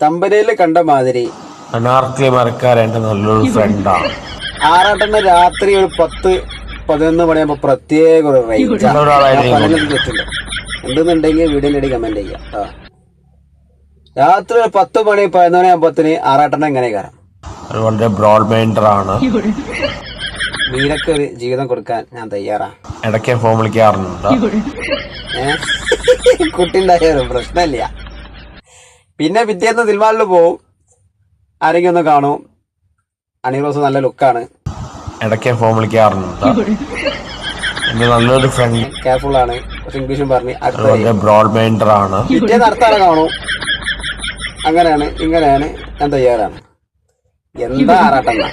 തമ്പനയിൽ കണ്ട മാതിരി. അനാർക്കലി എന്റെ നല്ലൊരു ഫ്രണ്ടാണ് ആറാട്ടെണ്ണ രാത്രി ഒരു പത്ത് പതിനൊന്ന് മണിയാകുമ്പോ പ്രത്യേക ഒരു റേഞ്ച് എന്തെന്നുണ്ടെങ്കിൽ അടി കമന്റ് ചെയ്യാം ആ രാത്രി ഒരു പത്ത് മണി പതിനൊന്ന് മണിയാകുമ്പോത്തിന് ആറാട്ടെണ്ണ എങ്ങനെ കയറാം? ഒരു വളരെ ബ്രോഡ് മൈൻഡർ മീനക്ക് ഒരു ജീവിതം കൊടുക്കാൻ ഞാൻ തയ്യാറാ. ഇടയ്ക്ക് ഫോൺ വിളിക്കാറുണ്ട്. കുട്ടി കുട്ടിണ്ടായാലും പ്രശ്നമില്ല. പിന്നെ പിറ്റേന്ന് ദിൽവാളിൽ പോവും. ആരെങ്കിലും ഒന്ന് കാണും. അണിറോസ് നല്ല ലുക്കാണ്. ഇടയ്ക്ക് ഫോൺ വിളിക്കാറുണ്ട് എന്റെ നല്ലൊരു ഫ്രണ്ട് കെയർഫുൾ ആണ്. കുറച്ച് ഇംഗ്ലീഷും പറഞ്ഞു അടുത്ത ബ്രോഡ് മൈൻഡർ ആണ്. പിറ്റേന്ന് അടുത്താളെ കാണും. അങ്ങനെയാണ് ഇങ്ങനെയാണ്. ഞാൻ തയ്യാറാണ്. എന്താ ആറാട്ടെന്ന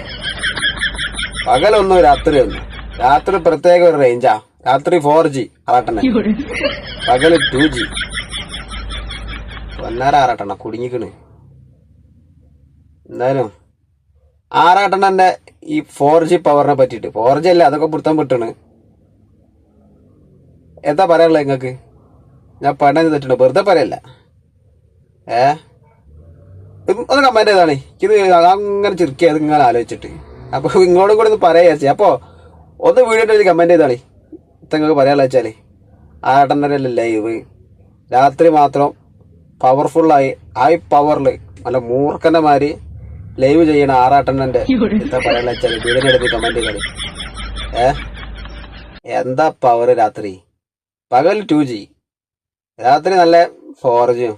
പകലൊന്നും രാത്രി ഒന്നും. രാത്രി പ്രത്യേക ഒരു റേഞ്ചാ രാത്രി ഫോർ ജി ആറാട്ടെണ്ണ പകൽ ടു ജി പൊന്നാര ആറാട്ടെണ്ണ കുടുങ്ങിക്കണ്. എന്തായാലും ആറാട്ടെണ്ണന്റെ ഈ ഫോർ ജി പവറിനെ പറ്റിയിട്ട്. ഫോർ ജി അല്ല അതൊക്കെ പുറത്താൻ പെട്ടണ്. എന്താ പറയാനുള്ളത് നിങ്ങൾക്ക് ഞാൻ പണം ചെയ്തിട്ടുണ്ട് വെറുതെ പറയല്ല. ഏ? ഒന്ന് കമന്റ് ചെയ്താണ് ഇത് അങ്ങനെ ചിരിക്കുക അത് ആലോചിച്ചിട്ട്. അപ്പോൾ നിങ്ങളോടും കൂടെ ഒന്ന് പറയാ ചേച്ചി അപ്പോൾ ഒന്ന് വീഡിയോ കമന്റ് ചെയ്താണ് നിങ്ങൾക്ക് പറയാനുള്ള വെച്ചാൽ ആട്ടന്നരല്ല ലൈവ് രാത്രി മാത്രം പവർഫുള്ളായി ഹൈ പവറിൽ നല്ല മൂർഖന്റെ മാതിരി ലൈവ് ചെയ്യണ ആറാട്ടണ്ണന്റെ എന്താ പറയാനുള്ള അടുത്ത് കമന്റ് കളി ഏ? എന്താ പവർ രാത്രി? പകൽ ടു ജി രാത്രി നല്ല ഫോർ ജിയും